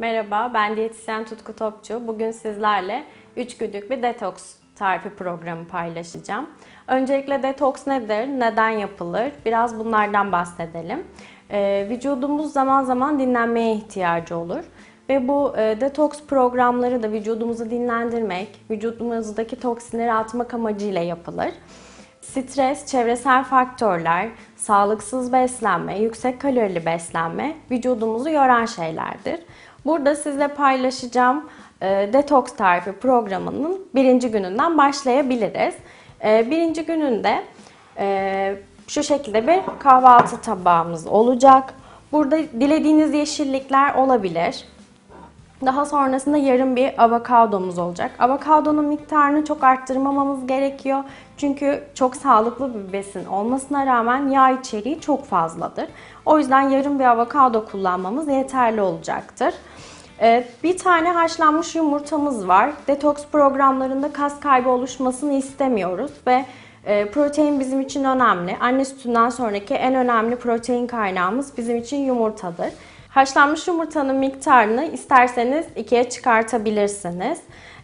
Merhaba, ben diyetisyen Tutku Topçu. Bugün sizlerle 3 günlük bir detoks tarifi programı paylaşacağım. Öncelikle detoks nedir, neden yapılır? Biraz bunlardan bahsedelim. Ee, vücudumuz zaman zaman dinlenmeye ihtiyacı olur. Ve bu e, detoks programları da vücudumuzu dinlendirmek, vücudumuzdaki toksinleri atmak amacıyla yapılır. Stres, çevresel faktörler, sağlıksız beslenme, yüksek kalorili beslenme vücudumuzu yoran şeylerdir. Burada sizle paylaşacağım e, detoks tarifi programının birinci gününden başlayabiliriz. E, birinci gününde e, şu şekilde bir kahvaltı tabağımız olacak. Burada dilediğiniz yeşillikler olabilir. Daha sonrasında yarım bir avokadomuz olacak. Avokadonun miktarını çok arttırmamamız gerekiyor. Çünkü çok sağlıklı bir besin olmasına rağmen yağ içeriği çok fazladır. O yüzden yarım bir avokado kullanmamız yeterli olacaktır. Ee, Bir tane haşlanmış yumurtamız var. Detoks programlarında kas kaybı oluşmasını istemiyoruz ve e, protein bizim için önemli. Anne sütünden sonraki en önemli protein kaynağımız bizim için yumurtadır. Haşlanmış yumurtanın miktarını isterseniz ikiye çıkartabilirsiniz.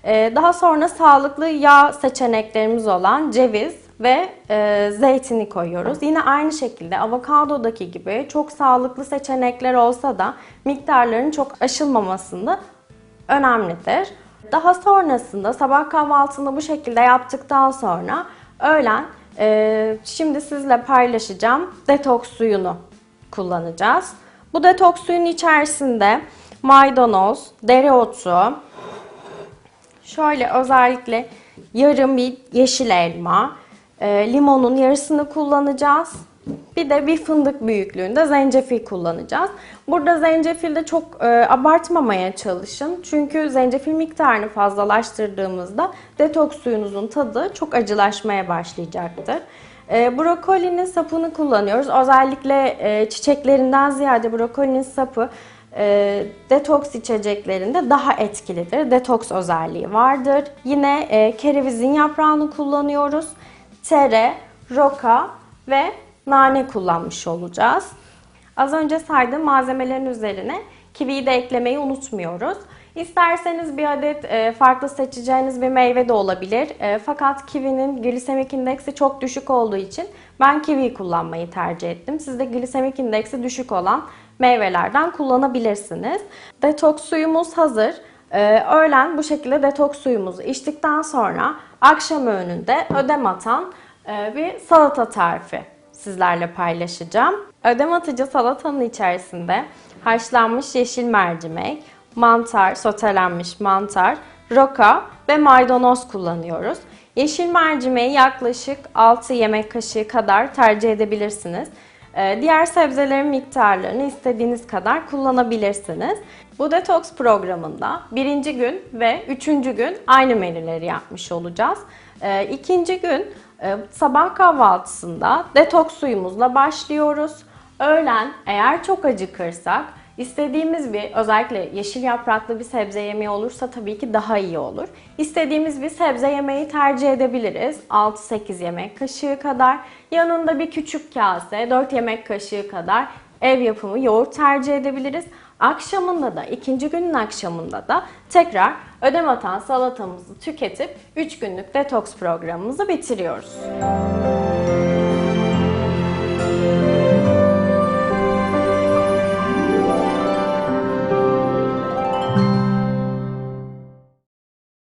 Ee, Daha sonra sağlıklı yağ seçeneklerimiz olan ceviz ve e, zeytini koyuyoruz. Yine aynı şekilde avokadodaki gibi çok sağlıklı seçenekler olsa da miktarların çok aşılmamasında önemlidir. Daha sonrasında sabah kahvaltını bu şekilde yaptıktan sonra öğlen e, şimdi sizle paylaşacağım detoks suyunu kullanacağız. Bu detoks suyun içerisinde maydanoz, dereotu, şöyle özellikle yarım bir yeşil elma, e, limonun yarısını kullanacağız. Bir de bir fındık büyüklüğünde zencefil kullanacağız. Burada zencefilde çok e, abartmamaya çalışın. Çünkü zencefil miktarını fazlalaştırdığımızda detoks suyunuzun tadı çok acılaşmaya başlayacaktır. E, brokolinin sapını kullanıyoruz. Özellikle e, çiçeklerinden ziyade brokolinin sapı e, detoks içeceklerinde daha etkilidir. Detoks özelliği vardır. Yine e, kerevizin yaprağını kullanıyoruz. Tere, roka ve nane kullanmış olacağız. Az önce saydığım malzemelerin üzerine kiviyi de eklemeyi unutmuyoruz. İsterseniz bir adet e, farklı seçeceğiniz bir meyve de olabilir. E, fakat kivinin glisemik indeksi çok düşük olduğu için ben kivi kullanmayı tercih ettim. Siz de glisemik indeksi düşük olan meyvelerden kullanabilirsiniz. Detoks suyumuz hazır. E, öğlen bu şekilde detoks suyumuzu içtikten sonra akşam öğününde ödem atan e, bir salata tarifi sizlerle paylaşacağım. Ödem atıcı salatanın içerisinde haşlanmış yeşil mercimek, mantar, sotelenmiş mantar, roka ve maydanoz kullanıyoruz. Yeşil mercimeği yaklaşık 6 yemek kaşığı kadar tercih edebilirsiniz. Ee, Diğer sebzelerin miktarlarını istediğiniz kadar kullanabilirsiniz. Bu detoks programında birinci gün ve üçüncü gün aynı menüleri yapmış olacağız. Ee, İkinci gün e, sabah kahvaltısında detoks suyumuzla başlıyoruz. Öğlen eğer çok acıkırsak istediğimiz bir özellikle yeşil yapraklı bir sebze yemeği olursa tabii ki daha iyi olur. İstediğimiz bir sebze yemeği tercih edebiliriz. 6-8 yemek kaşığı kadar. Yanında bir küçük kase 4 yemek kaşığı kadar ev yapımı yoğurt tercih edebiliriz. Akşamında da ikinci günün akşamında da tekrar ödem atan salatamızı tüketip 3 günlük detoks programımızı bitiriyoruz.